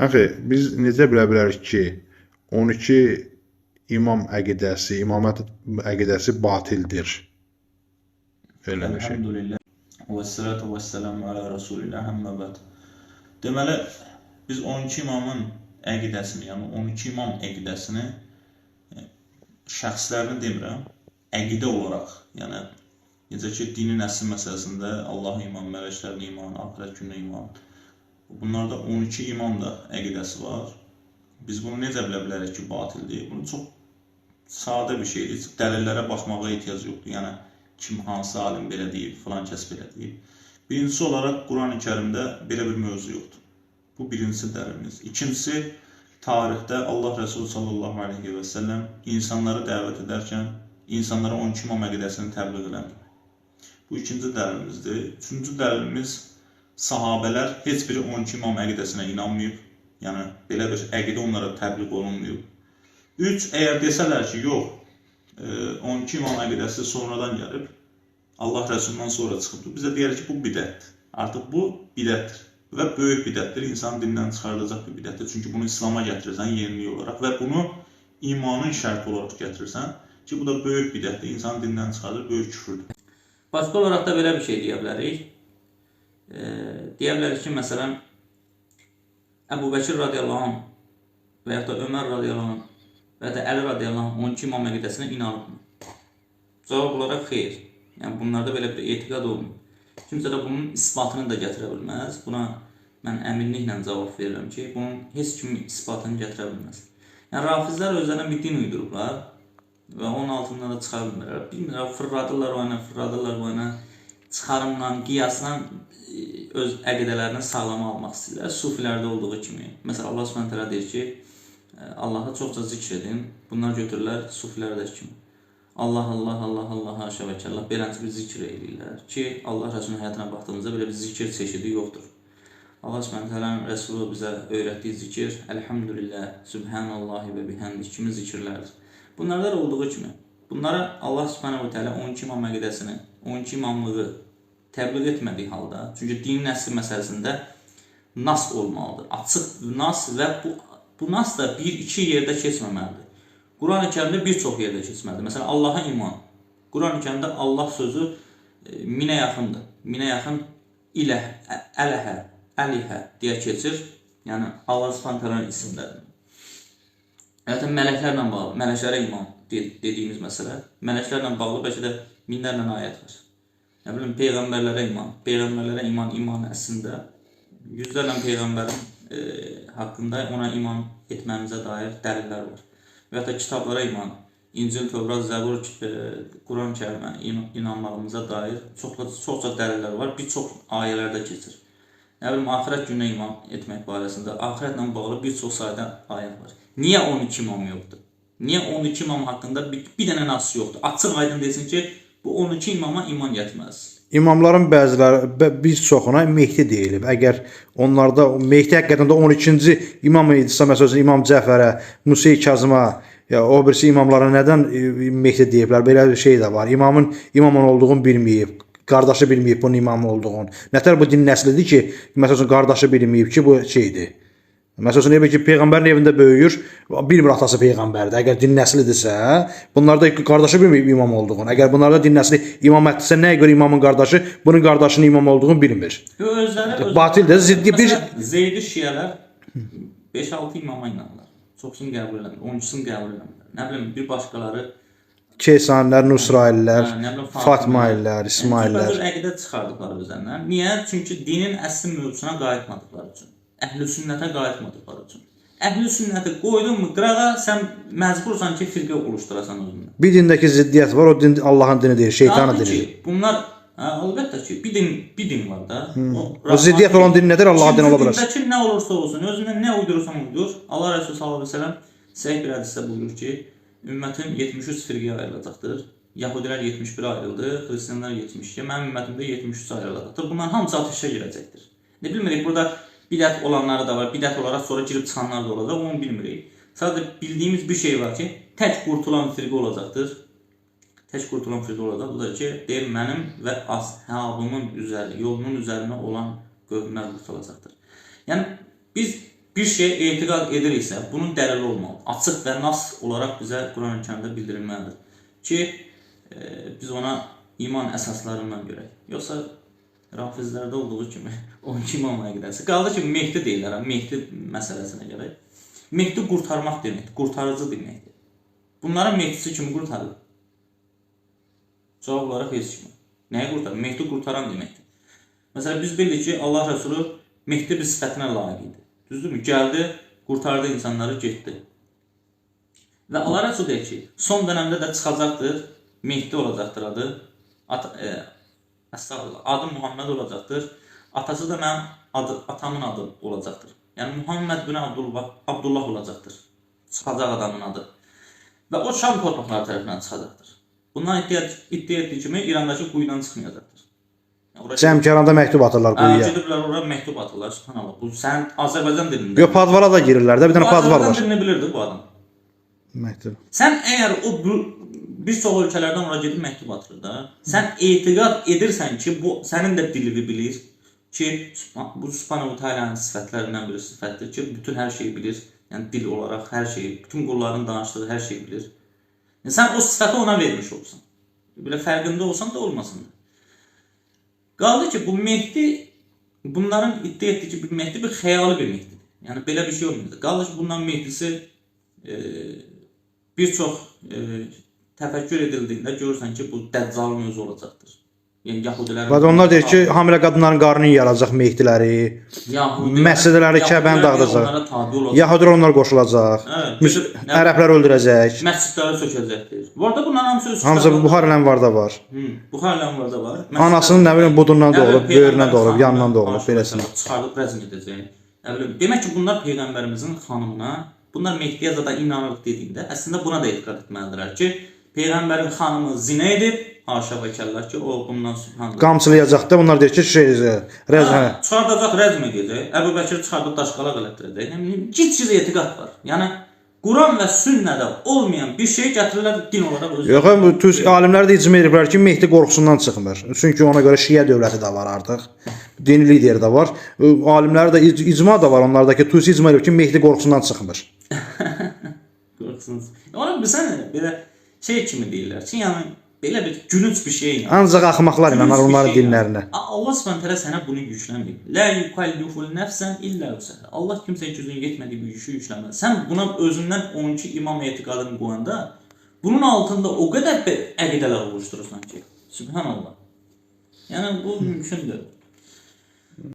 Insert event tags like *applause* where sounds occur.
Axı biz necə bilə bilərik ki, 12 imam əqidəsi, imamət əqidəsi batildir? Elə bir şey. Elhamdülillah. Və salatu və selamu ala Rasulillah əmmə bəd. Deməli, biz 12 imamın əqidəsini, yəni 12 imam əqidəsini e, şəxslərini demirəm, əqidə olaraq, yəni necə ki, dinin əsl məsələsində Allah iman, mələklərin iman, axirət gününə iman. Bunlarda 12 imam da əqidəsi var. Biz bunu necə bilə bilərik ki, batildir? Bunu çox sadə bir şeydir. Heç Dəlillərə baxmağa ehtiyac yoxdur. Yəni kim hansı alim belə deyib, filan kəs belə deyib. Birincisi olaraq Qurani-Kərimdə belə bir mövzu yoxdur. Bu birincisi dəlilimiz. İkincisi tarixdə Allah Rəsulü sallallahu əleyhi və səlləm insanları dəvət edərkən insanlara 12 imam əqidəsini təbliğ eləmir. Bu ikinci dəlilimizdir. Üçüncü dəlilimiz sahabələr heç biri 12 imam əqidəsinə inanmayıb. Yəni belə bir əqidə onlara təbliğ olunmayıb. 3 əgər desələr ki, yox, e, 12 imam əqidəsi sonradan gəlib, Allah Rəsulundan sonra çıxıbdır. Biz də deyərik ki, bu bidətdir. Artıq bu bidətdir və böyük bidətdir. İnsanı dindən çıxardacaq bir bidətdir. Çünki bunu İslam'a gətirirsən yenilik olaraq və bunu imanın şərti olaraq gətirirsən ki, bu da böyük bidətdir. İnsanı dindən çıxardır, böyük küfrdür. Başqa olaraq da belə bir şey deyə bilərik. E, deyə bilərik ki, məsələn, Əbu Bəkir radiyallahu anh və ya da Ömər radiyallahu anh və da Əli radiyallahu anh 12 imam əqidəsinə inanıbmı? Cavab olaraq xeyr. Yəni bunlarda belə bir etiqad olmur. Kimsə də bunun isbatını da gətirə bilməz. Buna mən əminliklə cavab verirəm ki, bunun heç kim isbatını gətirə bilməz. Yəni rafizlər özlərinə bir din uydurublar və onun altından da çıxa bilmirlər. Bilmirlər, fırladırlar o yana, fırladırlar bu yana. Çıxarımla, qiyasla e, öz əqidələrini sağlama almaq istəyirlər. Sufilərdə olduğu kimi. Məsələn, Allah Subhanahu taala deyir ki, Allah'a çoxca zikr edin. Bunlar götürürlər sufilərdəki kimi. Allah Allah Allah Allah haşa və kəllah beləncə bir zikr eləyirlər ki, Allah Rəsulunun həyatına baxdığımızda belə bir zikir çeşidi yoxdur. Allah Subhanahu taala Rəsulu bizə öyrətdiyi zikir Elhamdülillah, Subhanallahi və bihamdi kimi zikirlərdir. Bunlarda da olduğu kimi bunlara Allah Subhanahu taala 12 imam əqidəsini, 12 imamlığı təbliğ etmədiyi halda, çünki dinin əsl məsələsində nas olmalıdır. Açıq nas və bu bu nas da bir iki yerdə keçməməlidir. Qurani-Kərimdə bir çox yerdə keçməlidir. Məsələn, Allaha iman. Qurani-Kərimdə Allah sözü e, minə yaxındır. Minə yaxın ilə, ələhə, əlihə deyə keçir. Yəni Allah Subhanahu taalanın isimləridir. Hətta mələklərlə bağlı, mələklərə iman de- dediyimiz məsələ, mələklərlə bağlı bəlkə də minlərlə ayət var. Nə bilim peyğəmbərlərə iman, peyğəmbərlərə iman, iman əslində yüzlərlə peyğəmbərin e, haqqında ona iman etməyimizə dair dəlillər var. Və da kitablara iman, İncil, Tövrat, Zəbur, e, Quran-Kərimə in inanmağımıza dair çoxla çoxca dəlillər var. Bir çox ayələrdə keçir. Nə bilim axirət gününə iman etmək barəsində axirətlə bağlı bir çox sayda ayət var. Niyə 12 imam yoxdur? Niyə 12 imam haqqında bir, bir dənə nas yoxdur? Açıq aydın desin ki, bu 12 imama iman gətirməz. İmamların bəziləri bə- bir çoxuna Mehdi deyilib. Əgər onlarda Mehdi həqiqətən də 12-ci imam idisə məsələn İmam Cəfərə, Musa Kazıma ya o birisi imamlara nədən e, Mehdi deyiblər? Belə bir şey də var. İmamın imamın olduğunu bilməyib. Qardaşı bilməyib bunun imam olduğunu. Nətər bu din nəslidir ki, məsələn qardaşı bilməyib ki, bu şeydir. Məsələn, elə ki, peyğəmbərin evində böyüyür, bilmir atası peyğəmbərdir. Əgər din nəslidirsə, bunlarda qardaşı bilmir imam olduğunu. Əgər bunlarda din nəsli imamətdirsə, nəyə görə imamın qardaşı bunun qardaşının imam olduğunu bilmir? Yo, özləri öz- Batildir, ziddi bir Zeydi şiələr 5-6 imama inanırlar. Çoxsunu qəbul eləmir, 12-sini qəbul eləmirlər. Nə bilim, bir başqaları Keysanlər, Nusraillər, Fatmaillər, İsmaillər. Yəni, əqidə çıxardıqları özlərindən. Niyə? Çünki dinin əsl mövzusuna qayıtmadıqları üçün. Əhl-i sünnətə qayıtmadıqları üçün. Əhl-i sünnəti qoydun mu qırağa, sən məcbursan ki, firqə oluşdurasan özündə. Bir dindəki ziddiyyət var, o din Allahın dini deyil, şeytanın dinidir. ki, bunlar hə, əlbəttə ki, bir din, bir din var da. O ziddiyyət olan din nədir? Allahın dini ola bilər. Dindəki nə olursa olsun, özündən nə uydurursan uydur. Allah Rəsulü sallallahu əleyhi və səlləm səhih bir hədisdə buyurur ki, ümmətim 73 firqəyə ayrılacaqdır. Yahudilər 71 ayrıldı, xristianlar 72, mənim ümmətim də 73 ayrılacaqdır. Bunların hamısı atəşə girəcəkdir. Ne bilmirik burada bidət olanları da var, bidət olaraq sonra girib çıxanlar da olacaq, onu bilmirik. Sadəcə bildiyimiz bir şey var ki, tək qurtulan firqə olacaqdır. Tək qurtulan firqə olacaq. Bu da ki, deyir mənim və ashabımın üzəri, yolunun üzərinə olan qövmlər qurtulacaqdır. Yəni biz bir şey etiqad ediriksə, bunun dəlili olmalı. Açıq və nas olaraq bizə Quran-Kərimdə bildirilməlidir ki, e, biz ona iman əsaslarından görək. Yoxsa rafizlərdə olduğu kimi 12 imam əqidəsi. Ki, Mehdi deyirlər, Mehdi məsələsinə gələk. Mehdi qurtarmaq deməkdir, qurtarıcı deməkdir. Bunların Mehdisi kimi qurtarır? Cavab olaraq heç kimi. Nəyi qurtarır? Mehdi qurtaran deməkdir. Məsələn, biz bildik ki, Allah Rəsulü Mehdi bir sifətinə layiq idi. Düzdürmü? Gəldi, qurtardı insanları, getdi. Və Allah Rəsul deyir ki, son dönəmdə də çıxacaqdır, Mehdi olacaqdır adı. At, e, əstəğfurullah, adı Muhammed olacaqdır. Atası da mənim adı, atamın adı olacaqdır. Yəni Muhammed bin Abdullah, Abdullah olacaqdır. Çıxacaq adamın adı. Və o Şam torpaqları tərəfindən çıxacaqdır. Bundan iddia, iddia etdiyi kimi İrandakı quyudan çıxmayacaqdır. Yəni, Cəmkəranda məktub atırlar Hə, quyuya. gediblər ora məktub atırlar. Subhanallah. Bu sən Azərbaycan dilində. Yo padvara da girirlər də, bir dənə padvar Azərbaycan var. dilini bilirdi bu adam. Məktub. Sən əgər o bir çox ölkələrdən ora gedib məktub atır da, sən etiqad edirsən ki, bu sənin də dilini bilir ki, bu Subhanahu Taala'nın sifətlərindən biri sifətdir ki, bütün hər şeyi bilir. Yəni dil olaraq hər şeyi, bütün qulların danışdığı hər şeyi bilir. Yəni, sən o sifəti ona vermiş olsan. Belə fərqində olsan da olmasın da. Qaldı ki, bu Mehdi bunların iddia etdiyi ki, bir Mehdi bir xəyali bir Mehdidir. Yəni belə bir şey olmayacaq. Qaldı ki, bundan Mehdisi e, bir çox e, təfəkkür edildiyində görürsən ki, bu Dəccalın özü olacaqdır. Yəni Yahudilərin Və onlar deyir ki, hamilə qadınların qarnını yaracaq Mehdiləri. Yahudilər- məsələləri Kəbəni dağıdacaq. Yahudilər onlar qoşulacaq. Hə, Müs gedib, nə- ərəblər öldürəcək. Məscidləri sökəcəkdir. Bu arada bunların hamısı öz Hamısı Buxar ənvarda var. Hı, Buxar ənvarda var. Anasının nə bilim budundan doğulub, böyründən doğulub, yanından doğulub, beləsinə. Çıxardıb rəzm edəcək. Nə bilim, demək ki, bunlar peyğəmbərimizin xanımına, bunlar Mehdiyə zada inanırıq dediyində, əslində buna da etiqad etməlidirlər ki, peyğəmbərin xanımı zinə edib, haşa və kəllər ki, o bundan subhanallah. Qamçılayacaq da bunlar deyir ki, şey, rəz hə. Hə, çıxardacaq rəzm edəcək. Əbu Bəkir çıxardıb daşqalaq elətdirəcək. Bilim, gec-gec etiqad var. Yəni Quran və sünnədə olmayan bir şey gətirirlər din olaraq özü. Yox, tüs alimlər də icma ediblər ki, Mehdi qorxusundan çıxmır. Çünki ona görə Şiə dövləti də var artıq. Dini lider də var. Alimlər də ic- icma da var onlardakı. Tüs icma edib ki, Mehdi qorxusundan çıxmır. *laughs* Qorxsunuz. Ona bilsən belə şey kimi deyirlər ki, yəni belə bir gülünc bir şey yəni. Ancaq axmaqlar inanır onların şey yəni. dinlərinə. A- Allah Subhanahu taala sənə bunu yüklənməyib. La yukallifu nefsen illa vus'aha. Allah kimsəyə gücünün yetmədiyi bir yükü yükləməz. Sən buna özündən 12 imam etiqadını qoyanda bunun altında o qədər bir əqidələr oluşdurursan ki, subhanallah. Yəni bu mümkündür.